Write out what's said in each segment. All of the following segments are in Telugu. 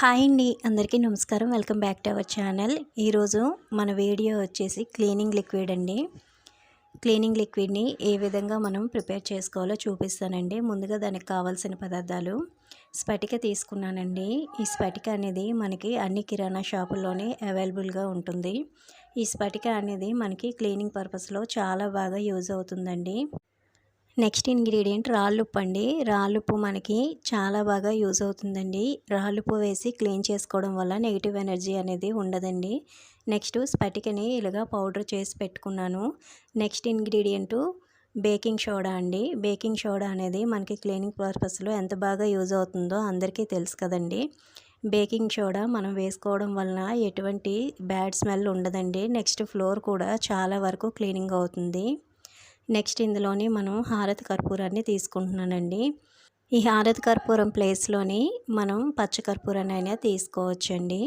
హాయ్ అండి. అందరికీ నమస్కారం. Welcome back to our channel. ఈరోజు మన వీడియో వచ్చేసి క్లీనింగ్ లిక్విడ్ అండి. క్లీనింగ్ లిక్విడ్ని ఏ విధంగా మనం ప్రిపేర్ చేసుకోవాలో చూపిస్తానండి. ముందుగా దానికి కావాల్సిన పదార్థాలు. స్ఫటిక తీసుకున్నానండి. ఈ స్ఫటిక అనేది మనకి అన్ని కిరాణా షాపుల్లోనే అవైలబుల్గా ఉంటుంది. ఈ స్ఫటిక అనేది మనకి క్లీనింగ్ పర్పస్లో చాలా బాగా యూజ్ అవుతుందండి. నెక్స్ట్ ఇంగ్రీడియంట్ రాళ్ళుప్పు అండి రాళ్ళుప్పు మనకి చాలా బాగా యూజ్ అవుతుందండి. రాళ్ళుప్పు వేసి క్లీన్ చేసుకోవడం వల్ల నెగిటివ్ ఎనర్జీ అనేది ఉండదండి. నెక్స్ట్ స్పటికని ఇలాగా పౌడర్ చేసి పెట్టుకున్నాను. నెక్స్ట్ ఇంగ్రీడియంటు బేకింగ్ సోడా అండి. బేకింగ్ సోడా అనేది మనకి క్లీనింగ్ పర్పస్లో ఎంత బాగా యూజ్ అవుతుందో అందరికీ తెలుసు కదండి. బేకింగ్ సోడా మనం వేసుకోవడం వలన ఎటువంటి బ్యాడ్ స్మెల్ ఉండదండి. నెక్స్ట్ ఫ్లోర్ కూడా చాలా వరకు క్లీనింగ్ అవుతుంది. నెక్స్ట్ ఇందులోని మనం హారతి కర్పూరాన్ని తీసుకుంటున్నానండి. ఈ హారతి కర్పూరం ప్లేస్లోని మనం పచ్చ కర్పూరాన్ని అయినా తీసుకోవచ్చండి.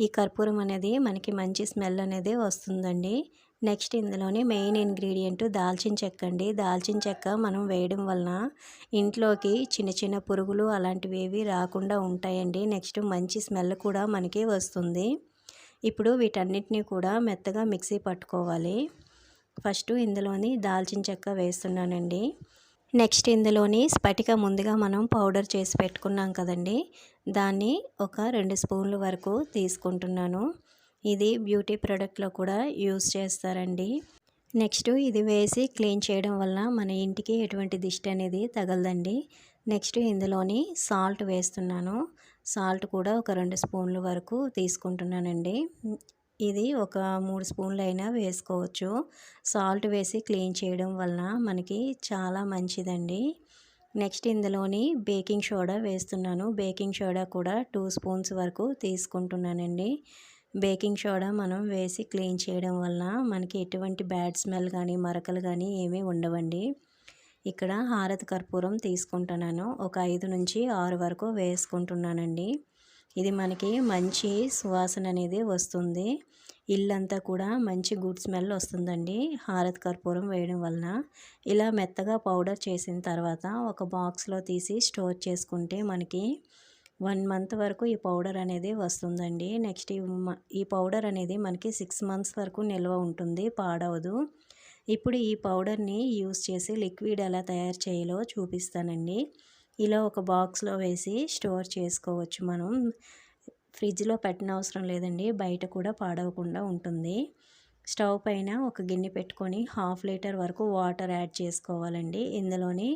ఈ కర్పూరం అనేది మనకి మంచి స్మెల్ అనేది వస్తుందండి. నెక్స్ట్ ఇందులోని మెయిన్ ఇంగ్రీడియంట్ దాల్చిన చెక్క అండి. దాల్చిన చెక్క మనం వేయడం వలన ఇంట్లోకి చిన్న చిన్న పురుగులు అలాంటివి ఏవి రాకుండా ఉంటాయండి. నెక్స్ట్ మంచి స్మెల్ కూడా మనకి వస్తుంది. ఇప్పుడు వీటన్నిటిని కూడా మెత్తగా మిక్సీ పట్టుకోవాలి. ఫస్ట్ ఇందులోని దాల్చిన చెక్క వేస్తున్నానండి. నెక్స్ట్ ఇందులోని స్ఫటిక ముందుగా మనం పౌడర్ చేసి పెట్టుకున్నాం కదండి. దాన్ని ఒక రెండు స్పూన్ల వరకు తీసుకుంటున్నాను. ఇది బ్యూటీ ప్రోడక్ట్లో కూడా యూస్ చేస్తారండి. నెక్స్ట్ ఇది వేసి క్లీన్ చేయడం వల్ల మన ఇంటికి ఎటువంటి దిష్టి అనేది తగలదండి. నెక్స్ట్ ఇందులోని సాల్ట్ వేస్తున్నాను. సాల్ట్ కూడా ఒక రెండు స్పూన్ల వరకు తీసుకుంటున్నానండి. ఇది ఒక మూడు స్పూన్లు అయినా వేసుకోవచ్చు. సాల్ట్ వేసి క్లీన్ చేయడం వలన మనకి చాలా మంచిదండి. నెక్స్ట్ ఇందులోని బేకింగ్ సోడా వేస్తున్నాను. బేకింగ్ సోడా కూడా టూ స్పూన్స్ వరకు తీసుకుంటున్నానండి. బేకింగ్ సోడా మనం వేసి క్లీన్ చేయడం వలన మనకి ఎటువంటి బ్యాడ్ స్మెల్ కానీ మరకలు కానీ ఏమీ ఉండవండి. ఇక్కడ హారతి కర్పూరం తీసుకుంటున్నాను. ఒక ఐదు నుంచి ఆరు వరకు వేసుకుంటున్నానండి. ఇది మనకి మంచి సువాసన అనేది వస్తుంది. ఇల్లంతా కూడా మంచి గుడ్ స్మెల్ వస్తుందండి. హారత్ కర్పూరం వేయడం వలన. ఇలా మెత్తగా పౌడర్ చేసిన తర్వాత ఒక బాక్స్లో తీసి స్టోర్ చేసుకుంటే మనకి వన్ మంత్ వరకు ఈ పౌడర్ అనేది వస్తుందండి. నెక్స్ట్ ఈ పౌడర్ అనేది మనకి సిక్స్ మంత్స్ వరకు నిల్వ ఉంటుంది పాడవదు. ఇప్పుడు ఈ పౌడర్ని యూస్ చేసి లిక్విడ్ ఎలా తయారు చేయాలో చూపిస్తానండి. ఇలా ఒక బాక్స్లో వేసి స్టోర్ చేసుకోవచ్చు మనం. ఫ్రిడ్జ్లో పెట్టిన అవసరం లేదండి. బయట కూడా పాడవకుండా ఉంటుంది. స్టవ్ పైన ఒక గిన్నె పెట్టుకొని హాఫ్ లీటర్ వరకు వాటర్ యాడ్ చేసుకోవాలండి. ఇందులోని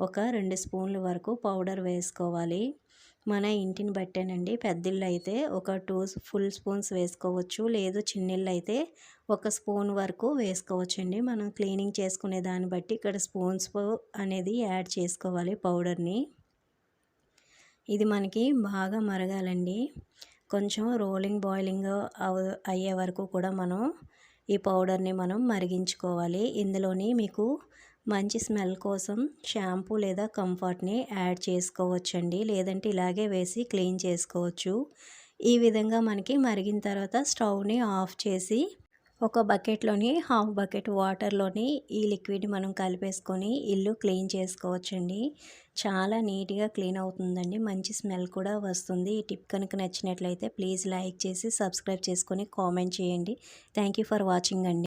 ఒక రెండు స్పూన్ల వరకు పౌడర్ వేసుకోవాలి. మన ఇంటిని బట్టేనండి. పెద్దిళ్ళు అయితే ఒక టూ ఫుల్ స్పూన్స్ వేసుకోవచ్చు. లేదు చిన్నిళ్ళు అయితే ఒక స్పూన్ వరకు వేసుకోవచ్చు అండి మనం క్లీనింగ్ చేసుకునే దాన్ని బట్టి ఇక్కడ స్పూన్స్ అనేది యాడ్ చేసుకోవాలి పౌడర్ని. ఇది మనకి బాగా మరగాలండి. కొంచెం రోలింగ్ బాయిలింగ్ అయ్యే వరకు కూడా మనం ఈ పౌడర్ని మనం మరిగించుకోవాలి. ఇందులోని మీకు మంచి స్మెల్ కోసం షాంపూ లేదా కంఫర్ట్ని యాడ్ చేసుకోవచ్చండి. లేదంటే ఇలాగే వేసి క్లీన్ చేసుకోవచ్చు. ఈ విధంగా మనకి మరిగిన తర్వాత స్టవ్ని ఆఫ్ చేసి ఒక బకెట్లోని హాఫ్ బకెట్ వాటర్లోని ఈ లిక్విడ్ మనం కలిపేసుకొని ఇల్లు క్లీన్ చేసుకోవచ్చండి. చాలా నీట్గా క్లీన్ అవుతుందండి. మంచి స్మెల్ కూడా వస్తుంది. ఈ టిప్ కనుక నచ్చినట్లయితే ప్లీజ్ లైక్ చేసి సబ్స్క్రైబ్ చేసుకొని కామెంట్ చేయండి. థ్యాంక్ ఫర్ వాచింగ్ అండి.